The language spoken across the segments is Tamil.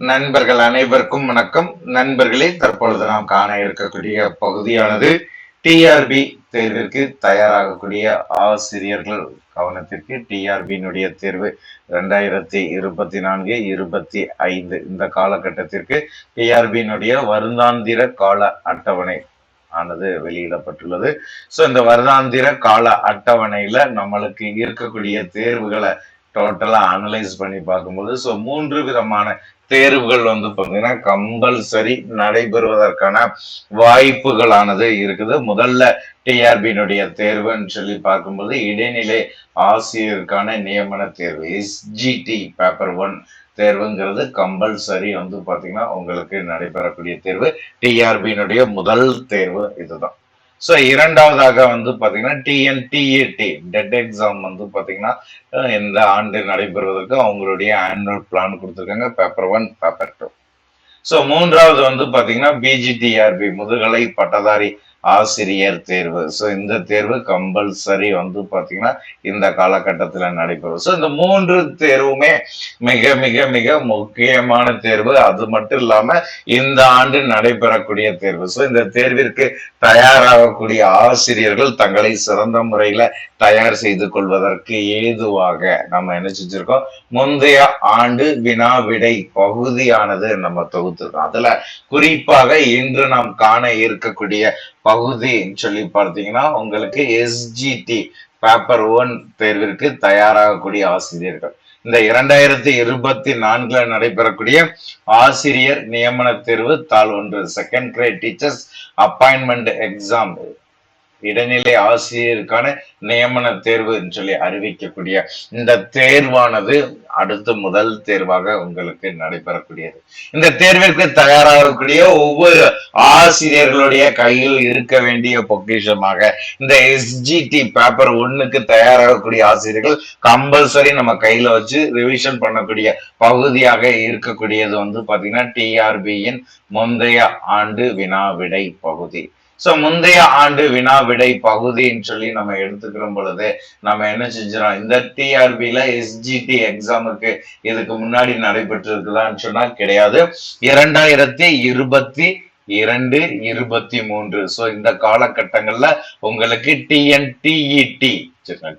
நண்பர்கள் அனைவருக்கும் வணக்கம். நண்பர்களே தற்பொழுது நாம் காண இருக்கக்கூடிய பகுதியானது டிஆர்பி தேர்விற்கு தயாராகக்கூடிய ஆசிரியர்கள் கவனத்திற்கு டிஆர்பியினுடைய தேர்வு ரெண்டாயிரத்தி இருபத்தி நான்கு இருபத்தி ஐந்து இந்த காலகட்டத்திற்கு டிஆர்பியினுடைய வருந்தாந்திர கால அட்டவணை ஆனது வெளியிடப்பட்டுள்ளது. ஸோ இந்த வருடாந்திர கால அட்டவணையில நம்மளுக்கு இருக்கக்கூடிய தேர்வுகளை டோட்டலாக அனலைஸ் பண்ணி பார்க்கும்போது ஸோ மூன்று விதமான தேர்வுகள் வந்து பார்த்தீங்கன்னா கம்பல்சரி நடைபெறுவதற்கான வாய்ப்புகளானது இருக்குது. முதல்ல டிஆர்பியினுடைய தேர்வுன்னு சொல்லி பார்க்கும்போது இடைநிலை ஆசிரியருக்கான நியமன தேர்வு எஸ்ஜிடி பேப்பர் ஒன் தேர்வுங்கிறது கம்பல்சரி வந்து பார்த்தீங்கன்னா உங்களுக்கு நடைபெறக்கூடிய தேர்வு. டிஆர்பியினுடைய முதல் தேர்வு இதுதான். ஸோ இரண்டாவதாக வந்து பாத்தீங்கன்னா டிஎன்டிஏடி டெட் எக்ஸாம் வந்து பாத்தீங்கன்னா இந்த ஆண்டு நடைபெறுவதற்கு அவங்களுடைய ஆனுவல் பிளான் கொடுத்துருக்காங்க. Paper one paper two so மூன்றாவது வந்து பாத்தீங்கன்னா பிஜிடிஆர்பி முதுகலை பட்டதாரி ஆசிரியர் தேர்வு. ஸோ இந்த தேர்வு கம்பல்சரி வந்து பாத்தீங்கன்னா இந்த காலகட்டத்தில் நடைபெறும். ஸோ இந்த மூன்று தேர்வுமே மிக மிக மிக முக்கியமான தேர்வு. அது மட்டும் இல்லாம இந்த ஆண்டு நடைபெறக்கூடிய தேர்வு. ஸோ இந்த தேர்விற்கு தயாராகக்கூடிய ஆசிரியர்கள் தங்களை சிறந்த முறையில தயார் செய்து கொள்வதற்கு ஏதுவாக நம்ம என்ன செஞ்சிருக்கோம்? முந்தைய ஆண்டு வினா விடை பகுதியானது நம்ம தொகுத்துருக்கோம். அதுல குறிப்பாக இன்று நாம் காண இருக்கக்கூடிய பகுதின்னு சொல்லி பார்த்தீங்கன்னா உங்களுக்கு எஸ்ஜிடி பேப்பர் ஒன் தேர்விற்கு தயாராகக்கூடிய ஆசிரியர்கள். இந்த இரண்டாயிரத்தி இருபத்தி நான்குல நடைபெறக்கூடிய ஆசிரியர் நியமன தேர்வு தாள் ஒன்று second grade teachers appointment exam இடைநிலை ஆசிரியருக்கான நியமன தேர்வு என்று சொல்லி அறிவிக்கக்கூடிய இந்த தேர்வானது அடுத்து முதல் தேர்வாக உங்களுக்கு நடைபெறக்கூடியது. இந்த தேர்விற்கு தயாராகக்கூடிய ஒவ்வொரு ஆசிரியர்களுடைய கையில் இருக்க வேண்டிய பொக்கிஷமாக இந்த எஸ்ஜிடி பேப்பர் ஒன்னுக்கு தயாராகக்கூடிய ஆசிரியர்கள் கம்பல்சரி நம்ம கையில வச்சு ரிவிஷன் பண்ணக்கூடிய பகுதியாக இருக்கக்கூடியது வந்து பாத்தீங்கன்னா டிஆர்பியின் முந்தைய ஆண்டு வினா விடை பகுதி. சோ முந்தைய ஆண்டு வினா விடை பகுதின்னு சொல்லி நம்ம எடுத்துக்கிற பொழுது நம்ம என்ன செஞ்சிடோம் இந்த டிஆர்பில எஸ்ஜிடி எக்ஸாமுக்கு இதுக்கு முன்னாடி நடைபெற்று இருக்குதான்னு சொன்னா கிடையாது. இரண்டாயிரத்தி இருபத்தி இரண்டு இருபத்தி மூன்று. சோ இந்த காலகட்டங்கள்ல உங்களுக்கு TNTET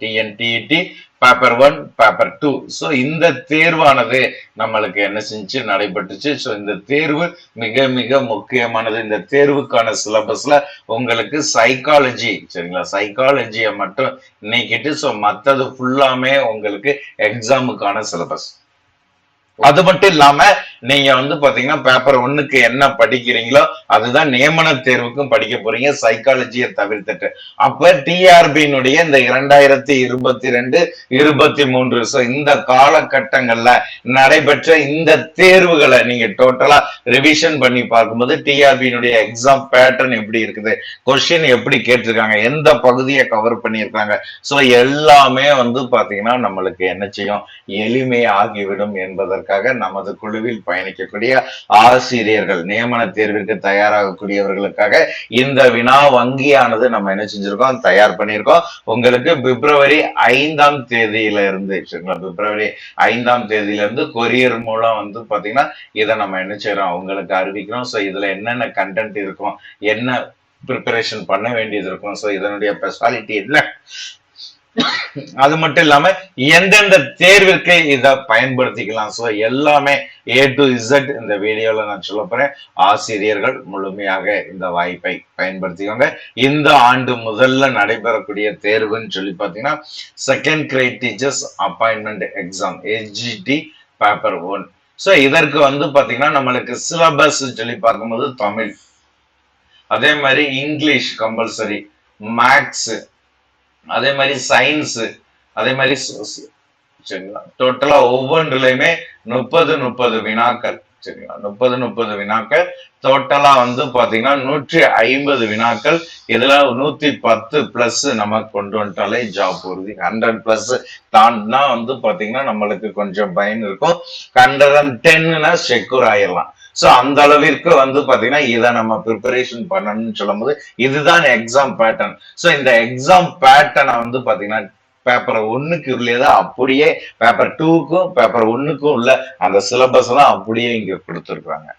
TNTET paper one paper two so இந்த தேர்வானது நம்மளுக்கு என்ன செஞ்சு நடைபெற்றுச்சு. ஸோ இந்த தேர்வு மிக மிக முக்கியமானது. இந்த தேர்வுக்கான சிலபஸ்ல உங்களுக்கு சைக்காலஜி சரிங்களா? சைக்காலஜியை மட்டும் நீக்கிட்டு ஸோ மற்றது ஃபுல்லாமே உங்களுக்கு எக்ஸாமுக்கான சிலபஸ் அது மட்டும் இல்லாம நீங்க வந்து பாத்தீங்கன்னா பேப்பர் ஒன்னுக்கு என்ன படிக்கிறீங்களோ அதுதான் நியமன தேர்வுக்கும் படிக்க போறீங்க. சைக்காலஜியை தவிர்த்துட்டு. அப்ப டிஆர்பியினுடைய இந்த இரண்டாயிரத்தி இருபத்தி ரெண்டு இருபத்தி மூன்று இந்த காலகட்டங்கள்ல நடைபெற்ற இந்த தேர்வுகளை நீங்க டோட்டலா ரிவிஷன் பண்ணி பார்க்கும்போது டிஆர்பியினுடைய எக்ஸாம் பேட்டர்ன் எப்படி இருக்குது? கொஸ்டின் எப்படி கேட்டிருக்காங்க? எந்த பகுதியை கவர் பண்ணியிருக்காங்க? ஸோ எல்லாமே வந்து பாத்தீங்கன்னா நம்மளுக்கு என்ன செய்யும்? எளிமையாகிவிடும் என்பதற்காக நமது குழுவில் பயணிக்கக்கூடிய ஆசிரியர்கள் நியமன தேர்விற்கு தயார் தயாராகக்கூடியவர்களுக்காக இந்த வினா வங்கியானது நம்ம என்ன செஞ்சிருக்கோம்? தயார் பண்ணியிருக்கோம். உங்களுக்கு பிப்ரவரி ஐந்தாம் தேதியில இருந்து சரிங்களா? பிப்ரவரி ஐந்தாம் தேதியில இருந்து கொரியர் மூலம் வந்து பாத்தீங்கன்னா இதை நம்ம என்ன செய்யறோம்? உங்களுக்கு அறிவிக்கிறோம். ஸோ இதுல என்னென்ன கண்டென்ட் இருக்கும்? என்ன ப்ரிப்பரேஷன் பண்ண வேண்டியது இருக்கும்? ஸோ இதனுடைய ஸ்பெஷாலிட்டி என்ன? அது மட்டும் இல்லாம எந்தெந்த தேர்விற்கு இதை பயன்படுத்திக்கலாம். ஸோ எல்லாமே ஏ டு இசட் இந்த வீடியோல நான் சொல்ல போறேன். ஆசிரியர்கள் முழுமையாக இந்த வாய்ப்பை பயன்படுத்திக்கோங்க. இந்த ஆண்டு முதல்ல நடைபெறக்கூடிய தேர்வுன்னு சொல்லி பார்த்தீங்கன்னா second grade teachers appointment exam SGT paper one so இதற்கு வந்து பாத்தீங்கன்னா நம்மளுக்கு சிலபஸ் சொல்லி பார்க்கும்போது தமிழ். அதே மாதிரி இங்கிலீஷ் கம்பல்சரி மேக்ஸ் அதே மாதிரி சயின்ஸு அதே மாதிரி சோசியல் சரிங்களா? டோட்டலா ஒவ்வொன்றுலையுமே முப்பது முப்பது வினாக்கள். சரிங்களா முப்பது முப்பது வினாக்கள். டோட்டலா வந்து பாத்தீங்கன்னா நூற்றி ஐம்பது வினாக்கள். இதுல நூத்தி பத்து பிளஸ் நம்ம கொண்டு வந்துட்டாலே ஜாப் உறுதி ஹண்ட்ரட் பிளஸ் தாண்டினா வந்து பாத்தீங்கன்னா நம்மளுக்கு கொஞ்சம் பயன் இருக்கும். ஹண்ட்ரட் அண்ட் டென்னுனா செக்யூர் ஆயிடலாம் சோ அந்த அளவிற்கு வந்து பாத்தீங்கன்னா இதை நம்ம ப்ரிப்பரேஷன் பண்ணணும்னு சொல்லும் போது இதுதான் எக்ஸாம் பேட்டர்ன் சோ இந்த எக்ஸாம் பேட்டர்னை வந்து பாத்தீங்கன்னா பேப்பர் ஒன்னுக்கு உள்ளதான் அப்படியே பேப்பர் டூக்கும் பேப்பர் ஒன்னுக்கும் உள்ள அந்த சிலபஸ் தான் அப்படியே இங்க கொடுத்துருக்காங்க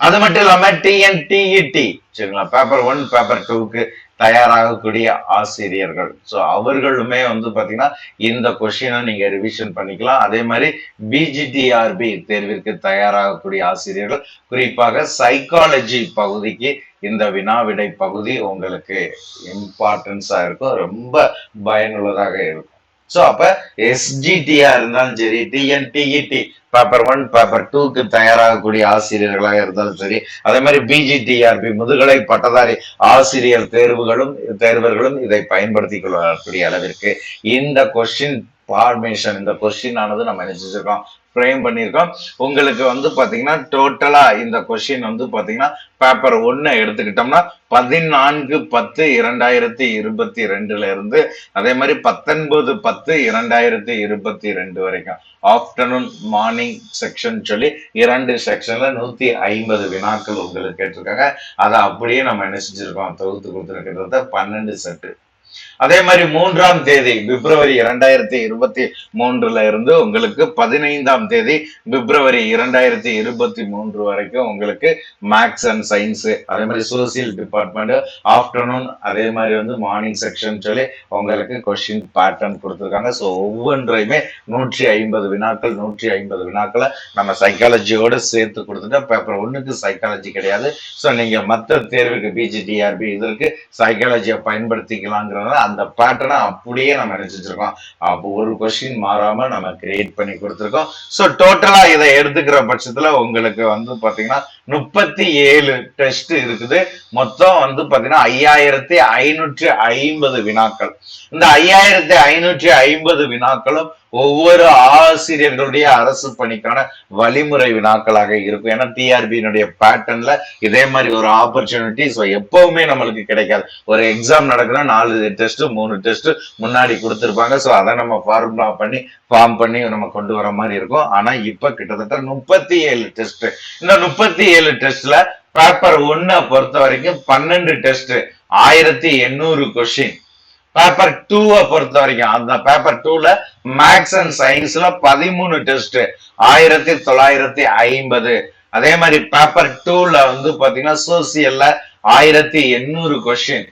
அது மட்டும் இல்லாம டிஎன்டிஇடி சரிங்களா? பேப்பர் ஒன் பேப்பர் டூக்கு தயாராகக்கூடிய ஆசிரியர்கள். ஸோ அவர்களுமே வந்து பாத்தீங்கன்னா இந்த கொஸ்டினை நீங்க ரிவிஷன் பண்ணிக்கலாம். அதே மாதிரி பிஜிடிஆர்பி தேர்விற்கு தயாராகக்கூடிய ஆசிரியர்கள் குறிப்பாக சைக்காலஜி பகுதிக்கு இந்த வினாவிடை பகுதி உங்களுக்கு இம்பார்ட்டன்ஸா இருக்கும். ரொம்ப பயனுள்ளதாக இருக்கும். ஸோ அப்ப எஸ்ஜிடியா இருந்தாலும் சரி டிஎன்டிஇடி பேப்பர் ஒன் பேப்பர் டூக்கு தயாராகக்கூடிய ஆசிரியர்களாக இருந்தாலும் சரி அதே மாதிரி பிஜிடிஆர்பி முதுகலை பட்டதாரி ஆசிரியர் தேர்வுகளும் தேர்வர்களும் இதை பயன்படுத்தி கொள்ளக்கூடிய அளவிற்கு இந்த கொஸ்டின் ஃபார்மேஷன் இந்த கொஸ்டின் ஆனது நம்ம நினைச்சிருக்கோம் ஃப்ரேம் பண்ணியிருக்கோம். உங்களுக்கு வந்து பார்த்தீங்கன்னா டோட்டலா இந்த கொஷின் வந்து பார்த்தீங்கன்னா பேப்பர் ஒன்னு எடுத்துக்கிட்டோம்னா பதினான்கு பத்து இரண்டாயிரத்தி இருபத்தி ரெண்டுல இருந்து அதே மாதிரி பத்தொன்பது பத்து இரண்டாயிரத்தி இருபத்தி ரெண்டு வரைக்கும். ஆஃப்டர்நூன் மார்னிங் செக்ஷன் சொல்லி இரண்டு செக்ஷன்ல நூத்தி ஐம்பது வினாக்கள் உங்களுக்கு கேட்டிருக்காங்க. அதை அப்படியே நம்ம என்ன செஞ்சிருக்கோம் தொகுத்து கொடுத்துருக்கிறத பன்னெண்டு செட்டு அதே மாதிரி மூன்றாம் தேதி பிப்ரவரி இரண்டாயிரத்தி இருபத்தி மூன்றுல இருந்து உங்களுக்கு பதினைந்தாம் தேதி பிப்ரவரி இரண்டாயிரத்தி இருபத்தி மூன்று வரைக்கும் உங்களுக்கு மேக்ஸ் அண்ட் சயின்ஸ் அதே மாதிரி சோசியல் டிபார்ட்மெண்ட் ஆஃப்டர்நூன் அதே மாதிரி வந்து மார்னிங் செக்ஷன் சொல்லி உங்களுக்கு கொஸ்டின் பேட்டர்ன் கொடுத்துருக்காங்க. ஸோ ஒவ்வொன்றையுமே நூற்றி ஐம்பது வினாக்கள் நூற்றி ஐம்பது வினாக்களை நம்ம சைக்காலஜியோட சேர்த்து கொடுத்துட்டோம் பேப்பர் ஒன்றுக்கு சைக்காலஜி கிடையாது. ஸோ நீங்க மற்ற தேர்வுக்கு பிஜிடிஆர்பி இதற்கு சைக்காலஜியை பயன்படுத்திக்கலாங்கிறத அந்த பேட்டர்னை அப்படியே நம்ம நினைச்சிருக்கோம் அப்போ ஒரு கொஸ்டின் மாறாம நம்ம கிரியேட் பண்ணி கொடுத்துருக்கோம். ஸோ டோட்டலா இதை எடுத்துக்கிற பட்சத்துல உங்களுக்கு வந்து பாத்தீங்கன்னா முப்பத்தி ஏழு டெஸ்ட் இருக்குது. மொத்தம் வந்து பாத்தீங்கன்னா ஐயாயிரத்தி ஐநூற்றி ஐம்பது வினாக்கள். இந்த ஐயாயிரத்தி ஐநூற்றி ஐம்பது வினாக்களும் ஒவ்வொரு ஆசிரியர்களுடைய அரசு பணிக்கான வழிமுறை வினாக்களாக இருக்கும். ஏன்னா டிஆர்பியினுடைய பேட்டர்ன்ல இதே மாதிரி ஒரு ஆப்பர்ச்சுனிட்டி ஸோ எப்பவுமே நம்மளுக்கு கிடைக்காது. ஒரு எக்ஸாம் நடக்குன்னா நாலு டெஸ்ட் மூணு டெஸ்ட் முன்னாடி கொடுத்துருப்பாங்க. ஸோ அதை நம்ம ஃபார்முலா பண்ணி ஃபார்ம் பண்ணி நம்ம கொண்டு வர மாதிரி இருக்கும். ஆனா இப்ப கிட்டத்தட்ட முப்பத்தி ஏழு டெஸ்ட் இந்த முப்பத்தி ஏழு டெஸ்ட்ல பேப்பர் ஒன்னை பொறுத்த வரைக்கும் பன்னெண்டு டெஸ்ட் ஆயிரத்தி எண்ணூறு கொஸ்டின் பேப்பர் டூவை பொறுத்த வரைக்கும் அந்த பேப்பர் டூல மேக்ஸ் அண்ட் சயின்ஸ்ல பதிமூணு டெஸ்ட் ஆயிரத்தி தொள்ளாயிரத்தி ஐம்பது. அதே மாதிரி பேப்பர் டூல வந்து பாத்தீங்கன்னா சோசியல்ல ஆயிரத்தி எண்ணூறு கொஸ்டின்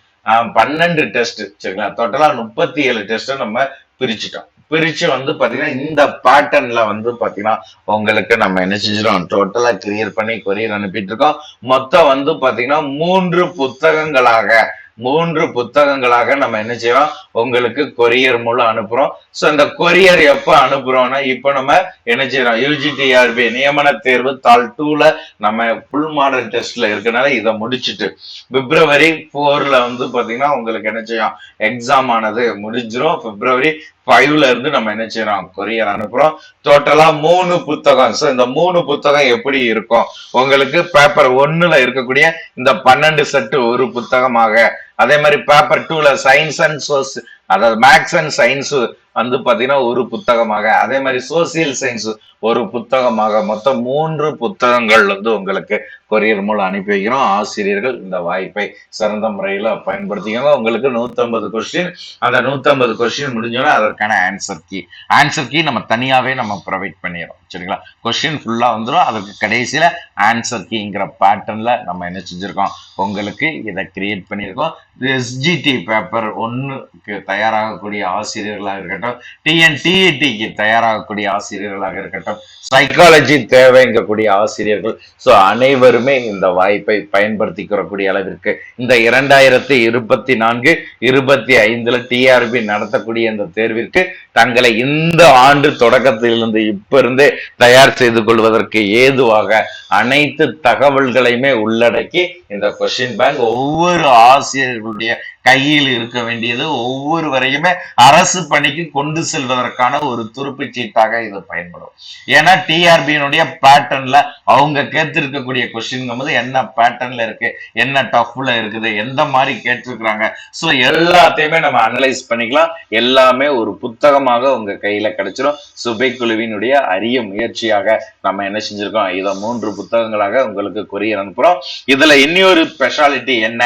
பன்னெண்டு டெஸ்ட் சரிங்களா? டோட்டலா முப்பத்தி ஏழு டெஸ்ட் நம்ம பிரிச்சுட்டோம். பிரிச்சு வந்து பாத்தீங்கன்னா இந்த பேட்டர்ன்ல வந்து பாத்தீங்கன்னா உங்களுக்கு நம்ம என்ன செஞ்சிடும் டோட்டலா கிளியர் பண்ணி கொரியர் அனுப்பிட்டு இருக்கோம். மொத்தம் வந்து பாத்தீங்கன்னா மூன்று புத்தகங்களாக மூன்று புத்தகங்களாக நம்ம என்ன செய்யறோம்? உங்களுக்கு கொரியர் மூலம் அனுப்புறோம். சோ இந்த கொரியர் எப்ப அனுப்புறோம்னா இப்ப நம்ம என்ன செய்யறோம்? யூஜிடிஆர்பி நியமன தேர்வு தாள் டூல நம்ம ஃபுல் மாடல் டெஸ்ட்ல இருக்கனால இதை முடிச்சுட்டு பிப்ரவரி போர்ல வந்து பாத்தீங்கன்னா உங்களுக்கு என்ன செய்யும் எக்ஸாம் ஆனது முடிஞ்சிரும். பிப்ரவரி ஃபைவ்ல இருந்து நம்ம என்ன செய்யறோம்? கொரியர் அனுப்புறோம். டோட்டலா மூணு புத்தகம். ஸோ இந்த மூணு புத்தகம் எப்படி இருக்கும்? உங்களுக்கு பேப்பர் ஒன்னுல இருக்கக்கூடிய இந்த பன்னெண்டு செட்டு ஒரு புத்தகமாக. அதே மாதிரி பேப்பர் டூல சயின்ஸ் அண்ட் சோஸ் அதாவது மேக்ஸ் அண்ட் சயின்ஸ் வந்து பார்த்தீங்கன்னா ஒரு புத்தகமாக அதே மாதிரி சோசியல் சயின்ஸ் ஒரு புத்தகமாக மொத்தம் மூன்று புத்தகங்கள் வந்து உங்களுக்கு கொரியர் மூலம் அனுப்பி வைக்கிறோம். ஆசிரியர்கள் இந்த வாய்ப்பை சிறந்த முறையில் பயன்படுத்திக்கோங்க. உங்களுக்கு நூற்றம்பது கொஸ்டின் அந்த நூற்றம்பது கொஸ்டின் முடிஞ்சோன்னா அதற்கான ஆன்சர் கீ ஆன்சர் கீ நம்ம தனியாகவே நம்ம ப்ரொவைட் பண்ணிடுறோம். சரிங்களா? கொஸ்டின் ஃபுல்லாக வந்துடும் அதுக்கு கடைசியில் ஆன்சர் கீங்கிற பேட்டர்னில் நம்ம என்ன செஞ்சுருக்கோம்? உங்களுக்கு இதை கிரியேட் பண்ணியிருக்கோம் எஸ்ஜிடி பேப்பர் ஒன்றுக்கு தயாராகக்கூடிய ஆசிரியர்களாக இருக்கட்டும் இருக்கட்டும். டிஎன்டிஇடிக்கு தயாராகக்கூடிய ஆசிரியர்களாக இருக்கட்டும். சைக்காலஜி தேவைங்கக்கூடிய ஆசிரியர்கள். ஸோ அனைவருமே இந்த வாய்ப்பை பயன்படுத்திக்கிறக்கூடிய அளவிற்கு இந்த இரண்டாயிரத்தி இருபத்தி நான்கு இருபத்தி ஐந்துல டிஆர்பி நடத்தக்கூடிய இந்த தேர்விற்கு தங்களை இந்த ஆண்டு தொடக்கத்திலிருந்து இப்ப இருந்தே தயார் செய்து கொள்வதற்கு ஏதுவாக அனைத்து தகவல்களையுமே உள்ளடக்கி இந்த கொஸ்டின் பேங்க் ஒவ்வொரு ஆசிரியர்களுடைய கையில் இருக்க வேண்டியது. ஒவ்வொருவரையுமே அரசு பணிக்கு கொண்டு செல்வதற்கான ஒரு துருப்பு சீட்டாக இது பயன்படும். ஏன்னா டிஆர்பியினுடைய பேட்டர்ன்ல அவங்க கேட்டிருக்கக்கூடிய கொஸ்டின் போது என்ன பேட்டர்ன்ல இருக்கு என்ன டஃப்ல இருக்குது எந்த மாதிரி கேட்டிருக்கிறாங்க. ஸோ எல்லாத்தையுமே நம்ம அனலைஸ் பண்ணிக்கலாம். எல்லாமே ஒரு புத்தகமாக உங்க கையில கிடைச்சிடும் சுபை குழுவினுடைய அரிய முயற்சியாக நம்ம என்ன செஞ்சிருக்கோம்? இதை மூன்று புத்தகங்களாக உங்களுக்கு கொரியர் அனுப்புறோம். இதுல இன்னொரு ஸ்பெஷாலிட்டி என்ன?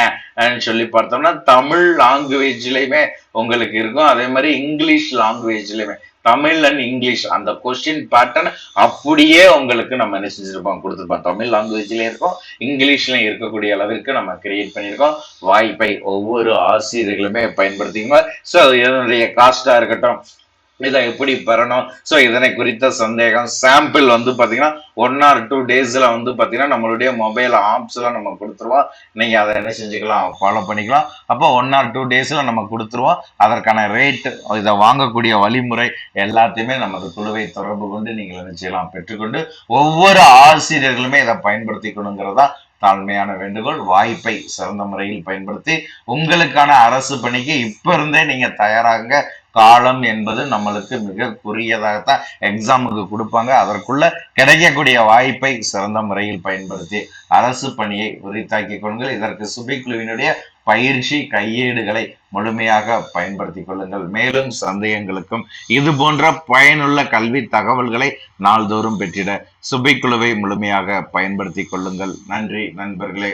சொல்லி பார்த்தோம்னா தமிழ் லாங்குவேஜ்லயுமே உங்களுக்கு இருக்கும். அதே மாதிரி இங்கிலீஷ் லாங்குவேஜ்லயுமே தமிழ் அண்ட் இங்கிலீஷ் அந்த கொஸ்டின் பேட்டர்ன் அப்படியே உங்களுக்கு நம்ம என்ன செஞ்சிருப்போம்? கொடுத்துருப்போம். தமிழ் லாங்குவேஜ்லயும் இருக்கும் இங்கிலீஷ்லயும் இருக்கக்கூடிய அளவிற்கு நம்ம கிரியேட் பண்ணியிருக்கோம். வாய்ப்பை ஒவ்வொரு ஆசிரியர்களுமே பயன்படுத்திக்கோங்க. ஸோ இதனுடைய காஸ்டா இருக்கட்டும் இதை எப்படி பெறணும்? ஸோ இதனை குறித்த சந்தேகம். சாம்பிள் வந்து பார்த்தீங்கன்னா ஒன் ஆர் டூ டேஸில் வந்து பார்த்தீங்கன்னா நம்மளுடைய மொபைல் ஆப்ஸ்லாம் நம்ம கொடுத்துருவோம் நீங்கள் அதை என்ன செஞ்சுக்கலாம்? ஃபாலோ பண்ணிக்கலாம். அப்போ ஒன் ஆர் டூ டேஸில் நம்ம கொடுத்துருவோம் அதற்கான ரேட் இதை வாங்கக்கூடிய வழிமுறை எல்லாத்தையுமே நமது குழுவை தொடர்பு கொண்டு நீங்கள் என்ன செய்யலாம்? பெற்றுக்கொண்டு ஒவ்வொரு ஆசிரியர்களுமே இதை பயன்படுத்திக்கணுங்கிறதா தாழ்மையான வேண்டுகோள். வாய்ப்பை சிறந்த முறையில் பயன்படுத்தி உங்களுக்கான அரசு பணிக்கு இப்ப இருந்தே நீங்க தயாராக காலம் என்பது நம்மளுக்கு மிக குறுகியதாகத்தான் எக்ஸாமுக்கு கொடுப்பாங்க. அதற்குள்ள கிடைக்கக்கூடிய வாய்ப்பை சிறந்த முறையில் பயன்படுத்தி அரசு பணியை உரித்தாக்கி கொள்ளுங்கள். இதற்கு சுபிக்குழுவினுடைய பயிற்சி கையேடுகளை முழுமையாக பயன்படுத்திக் கொள்ளுங்கள். மேலும் சந்தேகங்களுக்கும் இது போன்ற பயனுள்ள கல்வி தகவல்களை நாள்தோறும் பெற்றிட சுபிக்குழுவை முழுமையாக பயன்படுத்திக் கொள்ளுங்கள். நன்றி நண்பர்களே.